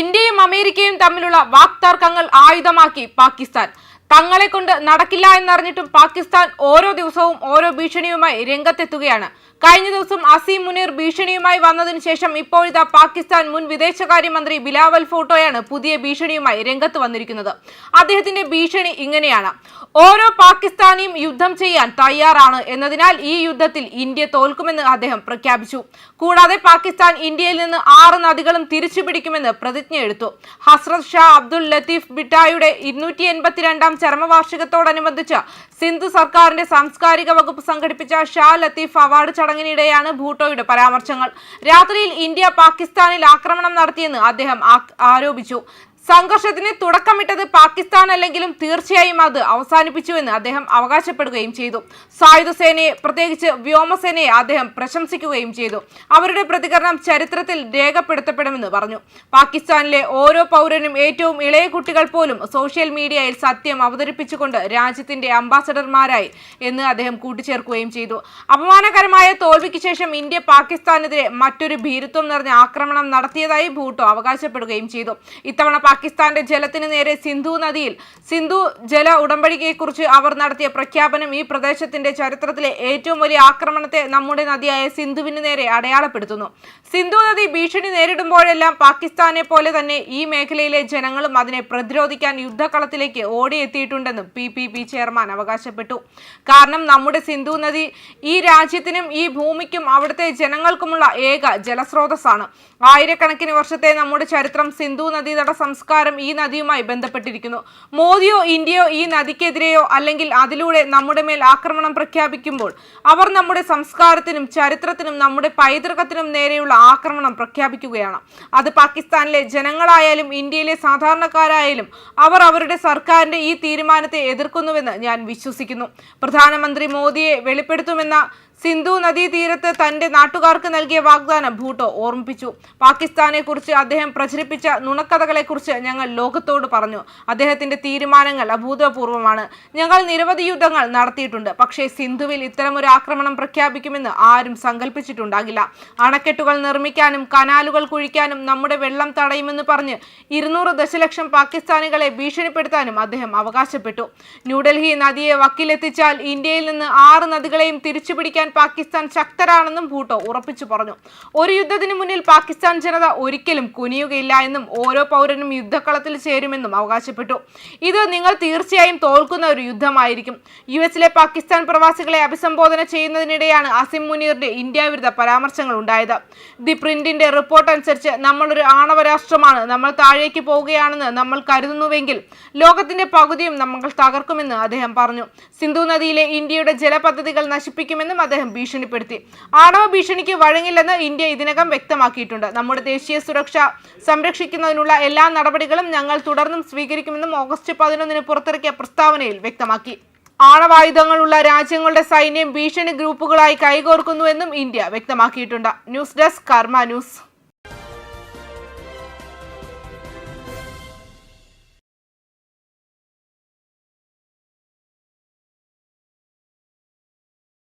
ഇന്ത്യയും അമേരിക്കയും തമ്മിലുള്ള വാക്തർക്കങ്ങൾ ആയുധമാക്കി പാകിസ്ഥാൻ. തങ്ങളെ കൊണ്ട് നടക്കില്ല എന്നറിഞ്ഞിട്ടും പാകിസ്ഥാൻ ഓരോ ദിവസവും ഓരോ ഭീഷണിയുമായി രംഗത്തെത്തുകയാണ്. കഴിഞ്ഞ ദിവസം അസീം മുനീർ ഭീഷണിയുമായി വന്നതിനു ശേഷം ഇപ്പോഴിതാ പാകിസ്ഥാൻ മുൻ വിദേശകാര്യമന്ത്രി ബിലാവൽ ഫോട്ടോയാണ് പുതിയ ഭീഷണിയുമായി രംഗത്ത് വന്നിരിക്കുന്നത്. അദ്ദേഹത്തിന്റെ ഭീഷണി ഇങ്ങനെയാണ്. ഓരോ പാകിസ്ഥാനിയും യുദ്ധം ചെയ്യാൻ തയ്യാറാണ് എന്നതിനാൽ ഈ യുദ്ധത്തിൽ ഇന്ത്യ തോൽക്കുമെന്ന് അദ്ദേഹം പ്രഖ്യാപിച്ചു. കൂടാതെ പാകിസ്ഥാൻ ഇന്ത്യയിൽ നിന്ന് ആറ് നദികളും തിരിച്ചു പിടിക്കുമെന്ന് പ്രതിജ്ഞ എടുത്തു. ഹസ്രത് ഷാ അബ്ദുൽ ലത്തീഫ് ബിട്ടായുടെ ഇരുന്നൂറ്റി എൺപത്തിരണ്ടാം ചരമവാർഷികത്തോടനുബന്ധിച്ച് സിന്ധു സർക്കാരിന്റെ സാംസ്കാരിക വകുപ്പ് സംഘടിപ്പിച്ച ഷാ ലത്തീഫ് അവാർഡ് ചടങ്ങിനിടെയാണ് ഭൂട്ടോയുടെ പരാമർശങ്ങൾ. രാത്രിയിൽ ഇന്ത്യ പാകിസ്ഥാനിൽ ആക്രമണം നടത്തിയെന്ന് അദ്ദേഹം ആരോപിച്ചു. സംഘർഷത്തിന് തുടക്കമിട്ടത് പാകിസ്ഥാൻ അല്ലെങ്കിലും തീർച്ചയായും അത് അവസാനിപ്പിച്ചുവെന്ന് അദ്ദേഹം അവകാശപ്പെടുകയും ചെയ്തു. സായുധസേനയെ പ്രത്യേകിച്ച് വ്യോമസേനയെ അദ്ദേഹം പ്രശംസിക്കുകയും ചെയ്തു. അവരുടെ പ്രതികരണം ചരിത്രത്തിൽ രേഖപ്പെടുത്തപ്പെടുമെന്ന് പറഞ്ഞു. പാകിസ്ഥാനിലെ ഓരോ പൗരനും ഏറ്റവും ഇളയ കുട്ടികൾ പോലും സോഷ്യൽ മീഡിയയിൽ സത്യം അവതരിപ്പിച്ചുകൊണ്ട് രാജ്യത്തിന്റെ അംബാസഡർമാരായി എന്ന് അദ്ദേഹം കൂട്ടിച്ചേർക്കുകയും ചെയ്തു. അപമാനകരമായ തോൽവിക്ക് ശേഷം ഇന്ത്യ പാകിസ്ഥാനെതിരെ മറ്റൊരു ഭീരുത്വം നിറഞ്ഞ ആക്രമണം നടത്തിയതായി ഭൂട്ടോ അവകാശപ്പെടുകയും ചെയ്തു. ഇത്തവണ പാകിസ്ഥാന്റെ ജലത്തിന് നേരെ സിന്ധു നദിയിൽ. സിന്ധു ജല ഉടമ്പടിയെക്കുറിച്ച് അവർ നടത്തിയ പ്രഖ്യാപനം ഈ പ്രദേശത്തിന്റെ ചരിത്രത്തിലെ ഏറ്റവും വലിയ ആക്രമണത്തെ നമ്മുടെ നദിയായ സിന്ധുവിന് നേരെ അടയാളപ്പെടുത്തുന്നു. സിന്ധു നദി ഭീഷണി നേരിടുമ്പോഴെല്ലാം പാകിസ്ഥാനെ പോലെ തന്നെ ഈ മേഖലയിലെ ജനങ്ങളും അതിനെ പ്രതിരോധിക്കാൻ യുദ്ധക്കളത്തിലേക്ക് ഓടിയെത്തിയിട്ടുണ്ടെന്നും പി പി പി ചെയർമാൻ അവകാശപ്പെട്ടു. കാരണം നമ്മുടെ സിന്ധു നദി ഈ രാജ്യത്തിനും ഈ ഭൂമിക്കും അവിടുത്തെ ജനങ്ങൾക്കുമുള്ള ഏക ജലസ്രോതസ്സാണ്. ആയിരക്കണക്കിന് വർഷത്തെ നമ്മുടെ ചരിത്രം സിന്ധു നദീതട സംസ്കാരം ഈ നദിയുമായി ബന്ധപ്പെട്ടിരിക്കുന്നു. മോദിയോ ഇന്ത്യയോ ഈ നദിക്കെതിരെയോ അല്ലെങ്കിൽ അതിലൂടെ നമ്മുടെ മേൽ ആക്രമണം പ്രഖ്യാപിക്കുമ്പോൾ അവർ നമ്മുടെ സംസ്കാരത്തിനും ചരിത്രത്തിനും നമ്മുടെ പൈതൃകത്തിനും നേരെയുള്ള ആക്രമണം പ്രഖ്യാപിക്കുകയാണ്. അത് പാകിസ്ഥാനിലെ ജനങ്ങളായാലും ഇന്ത്യയിലെ സാധാരണക്കാരായാലും അവർ അവരുടെ സർക്കാരിന്റെ ഈ തീരുമാനത്തെ എതിർക്കുന്നുവെന്ന് ഞാൻ വിശ്വസിക്കുന്നു. പ്രധാനമന്ത്രി മോദിയെ വെളിപ്പെടുത്തുമെന്ന സിന്ധു നദീതീരത്ത് തന്റെ നാട്ടുകാർക്ക് നൽകിയ വാഗ്ദാനം ഭൂട്ടോ ഓർമ്മിപ്പിച്ചു. പാകിസ്ഥാനെ കുറിച്ച് അദ്ദേഹം പ്രചരിപ്പിച്ച നുണക്കഥകളെക്കുറിച്ച് ഞങ്ങൾ ലോകത്തോട് പറഞ്ഞു. അദ്ദേഹത്തിന്റെ തീരുമാനങ്ങൾ അഭൂതപൂർവമാണ്. ഞങ്ങൾ നിരവധി യുദ്ധങ്ങൾ നടത്തിയിട്ടുണ്ട്. പക്ഷേ സിന്ധുവിൽ ഇത്തരമൊരു ആക്രമണം പ്രഖ്യാപിക്കുമെന്ന് ആരും സങ്കല്പിച്ചിട്ടുണ്ടാകില്ല അണക്കെട്ടുകൾ നിർമ്മിക്കാനും കനാലുകൾ കുഴിക്കാനും നമ്മുടെ വെള്ളം തടയുമെന്ന് പറഞ്ഞ് ഇരുന്നൂറ് ദശലക്ഷം പാകിസ്ഥാനികളെ ഭീഷണിപ്പെടുത്താനും അദ്ദേഹം അവകാശപ്പെട്ടു. ന്യൂഡൽഹി നദിയെ വക്കിലെത്തിച്ചാൽ ഇന്ത്യയിൽ നിന്ന് ആറ് നദികളെയും തിരിച്ചുപിടിക്കാൻ പാകിസ്ഥാൻ ശക്തരാണെന്നും ഭൂട്ടോ ഉറപ്പിച്ചു പറഞ്ഞു. ഒരു യുദ്ധത്തിന് മുന്നിൽ പാകിസ്ഥാൻ ജനത ഒരിക്കലും കുനിയുകയില്ല എന്നും ഓരോ പൗരനും യുദ്ധക്കളത്തിൽ ചേരുമെന്നും അവകാശപ്പെട്ടു. ഇത് നിങ്ങൾ തീർച്ചയായും തോൽക്കുന്ന ഒരു യുദ്ധമായിരിക്കും. യു എസിലെ പാകിസ്ഥാൻ പ്രവാസികളെ അഭിസംബോധന ചെയ്യുന്നതിനിടെയാണ് അസിം മുനീറിന്റെ ഇന്ത്യ വിരുദ്ധ പരാമർശങ്ങൾ ഉണ്ടായത്. ദി പ്രിന്റിന്റെ റിപ്പോർട്ട് അനുസരിച്ച് നമ്മളൊരു ആണവ രാഷ്ട്രമാണ്. നമ്മൾ താഴേക്ക് പോവുകയാണെന്ന് നമ്മൾ കരുതുന്നുവെങ്കിൽ ലോകത്തിന്റെ പകുതിയും നമ്മൾ തകർക്കുമെന്ന് അദ്ദേഹം പറഞ്ഞു. സിന്ധു നദിയിലെ ഇന്ത്യയുടെ ജലപദ്ധതികൾ നശിപ്പിക്കുമെന്നും അദ്ദേഹം ഭീഷണിപ്പെടുത്തി. ആണവ ഭീഷണിക്ക് വഴങ്ങില്ലെന്ന് ഇന്ത്യ ഇതിനകം വ്യക്തമാക്കിയിട്ടുണ്ട്. നമ്മുടെ ദേശീയ സുരക്ഷ സംരക്ഷിക്കുന്നതിനുള്ള എല്ലാ നടപടികളും ഞങ്ങൾ തുടർന്നും സ്വീകരിക്കുമെന്നും ഓഗസ്റ്റ് പതിനൊന്നിന് പുറത്തിറക്കിയ പ്രസ്താവനയിൽ വ്യക്തമാക്കി. ആണവായുധങ്ങളുള്ള രാജ്യങ്ങളുടെ സൈന്യം ഭീഷണി ഗ്രൂപ്പുകളായി കൈകോർക്കുന്നുവെന്നും ഇന്ത്യ വ്യക്തമാക്കിയിട്ടുണ്ട്. News desk Karma news.